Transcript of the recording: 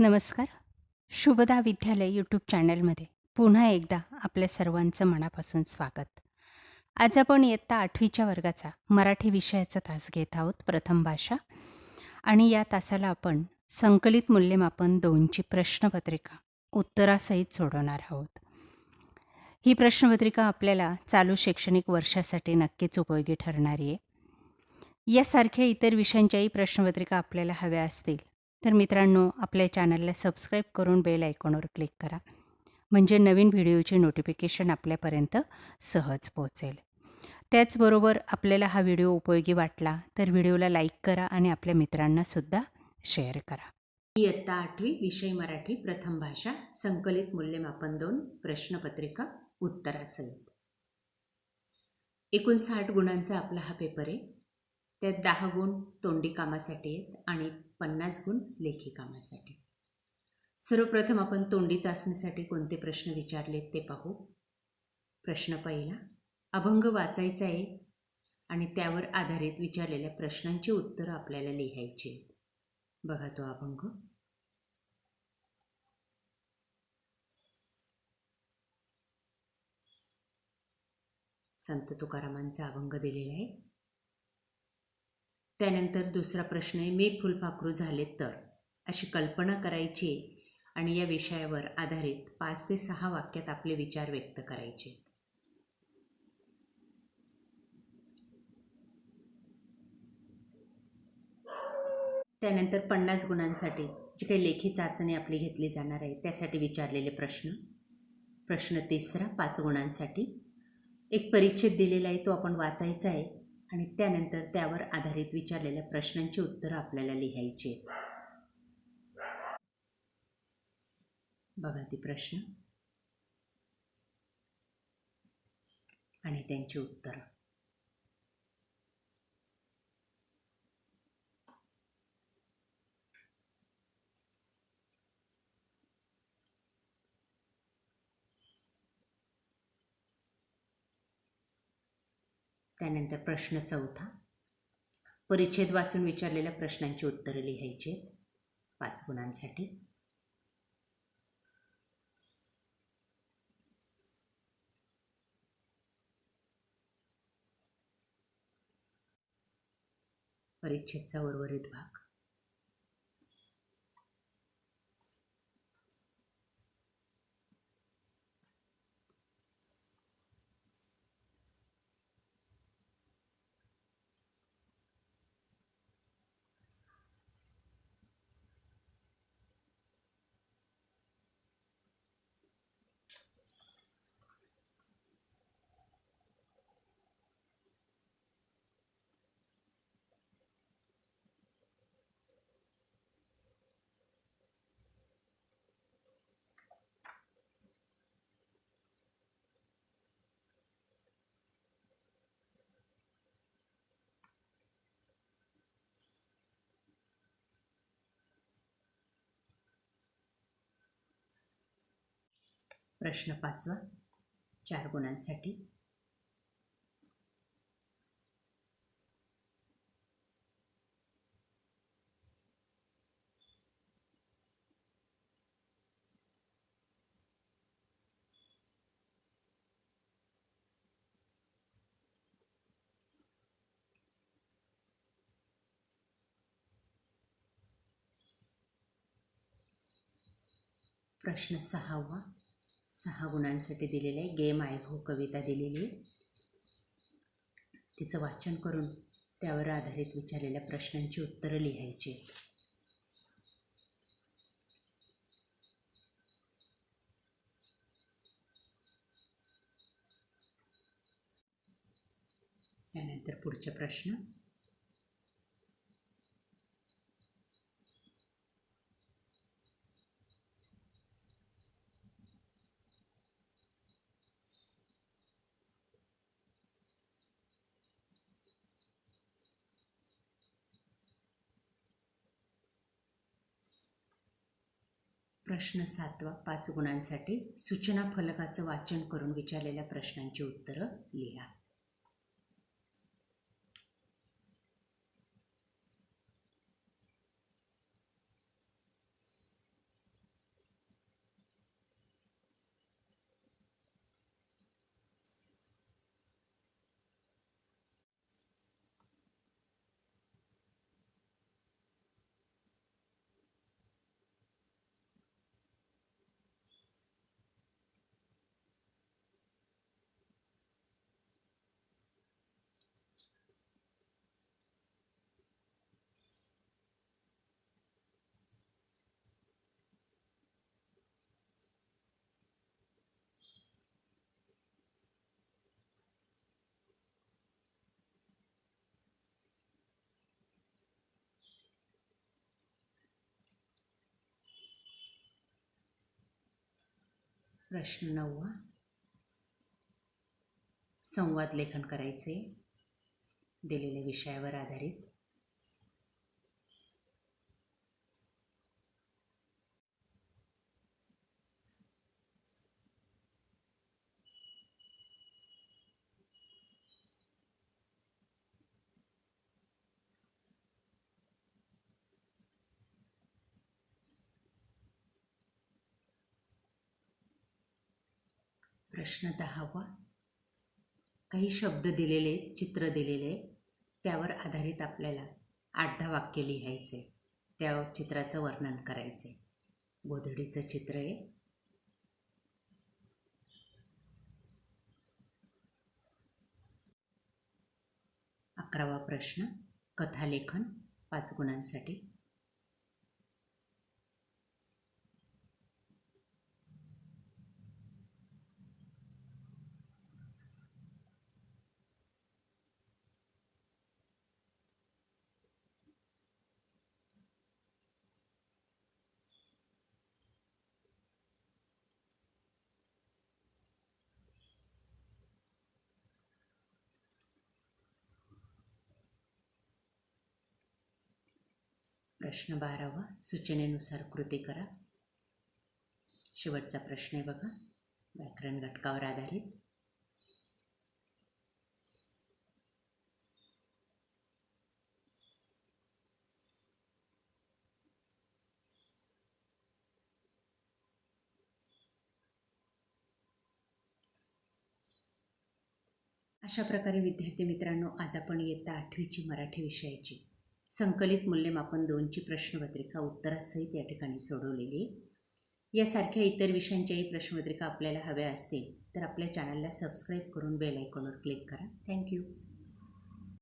नमस्कार. शुभदा विद्यालय यूट्यूब चॅनलमध्ये पुन्हा एकदा आपल्या सर्वांचं मनापासून स्वागत. आज आपण इयत्ता आठवीच्या वर्गाचा मराठी विषयाचा तास घेत आहोत प्रथम भाषा. आणि या तासाला आपण संकलित मूल्यमापन दोनची प्रश्नपत्रिका उत्तरासहित सोडवणार आहोत. ही प्रश्नपत्रिका आपल्याला चालू शैक्षणिक वर्षासाठी नक्कीच उपयोगी ठरणारी आहे. यासारख्या इतर विषयांच्याही प्रश्नपत्रिका आपल्याला हव्या असतील तर मित्रांनो आपल्या चॅनलला सबस्क्राईब करून बेल आयकॉनवर क्लिक करा. म्हणजे नवीन व्हिडिओचे नोटिफिकेशन आपल्यापर्यंत सहज पोहोचेल. त्याचबरोबर आपल्याला हा व्हिडिओ उपयोगी वाटला तर व्हिडिओला लाईक करा आणि आपल्या मित्रांनासुद्धा शेअर करा. इयत्ता आठवी विषय मराठी प्रथम भाषा संकलित मूल्यमापन दोन प्रश्नपत्रिका उत्तरासहित. एकूण साठ गुणांचा आपला हा पेपर आहे. त्यात दहा गुण तोंडी कामासाठी आहेत आणि पन्नास गुण लेखी कामासाठी. सर्वप्रथम आपण तोंडी चाचणीसाठी कोणते प्रश्न विचारलेत ते पाहू. प्रश्न पहिला अभंग वाचायचा आहे आणि त्यावर आधारित विचारलेल्या प्रश्नांची उत्तरं आपल्याला लिहायची आहेत. बघा तो अभंग. संत तुकारामांचा अभंग दिलेला आहे. त्यानंतर दुसरा प्रश्न आहे मी फुलपाखरू झाले तर? अशी कल्पना करायची आणि या विषयावर आधारित पाच ते सहा वाक्यात आपले विचार व्यक्त करायचे. त्यानंतर पन्नास गुणांसाठी जी काही लेखी चाचणी आपली घेतली जाणार आहे त्यासाठी विचारलेले प्रश्न. प्रश्न तिसरा पाच गुणांसाठी. एक परिच्छेद दिलेला आहे तो आपण वाचायचा आहे. आणि त्यानंतर त्यावर आधारित विचारलेल्या प्रश्नांची उत्तरं आपल्याला लिहायची आहेत. बघा ती प्रश्न. आणि त्यांची उत्तरं. त्यानंतर प्रश्न चौथा. परिच्छेद वाचून विचारलेल्या प्रश्नांची उत्तरं लिहायची. आहेत पाच गुणांसाठी. परिच्छेदचा उर्वरित भाग. प्रश्न पाचवा चार गुणांसाठी. प्रश्न सहावा सहा गुणांसाठी दिलेले आहे. गेम आय हो कविता दिलेली आहे. तिचं वाचन करून त्यावर आधारित विचारलेल्या प्रश्नांची उत्तरं लिहायची त्यानंतर पुढचे प्रश्न. प्रश्न सातवा पाच गुणांसाठी सूचना फलकाचं वाचन करून विचारलेल्या प्रश्नांची उत्तरं लिहा. प्रश्न नववा संवाद लेखन करायचे दिलेल्या विषयावर आधारित. प्रश्न दहावा. काही शब्द दिलेले चित्र दिलेले त्यावर आधारित आपल्याला आठ दहा वाक्य लिहायचे त्या चित्राचं वर्णन करायचे. गोधडीचं चित्र आहे. अकरावा प्रश्न. कथालेखन पाच गुणांसाठी. प्रश्न बारावा. सूचनेनुसार कृती करा. शेवटचा प्रश्न आहे बघा. व्याकरण घटकावर आधारित. अशा प्रकारे विद्यार्थी मित्रांनो आज आपण इयत्ता आठवीची मराठी विषयाची संकलित मूल्यमापन दोनची प्रश्नपत्रिका उत्तरासहित या ठिकाणी सोडवलेली यासारख्या इतर विषयांच्याही प्रश्नपत्रिका आपल्याला हव्या असतील तर आपल्या चॅनलला सबस्क्राईब करून बेल आयकॉनवर क्लिक करा. थँक्यू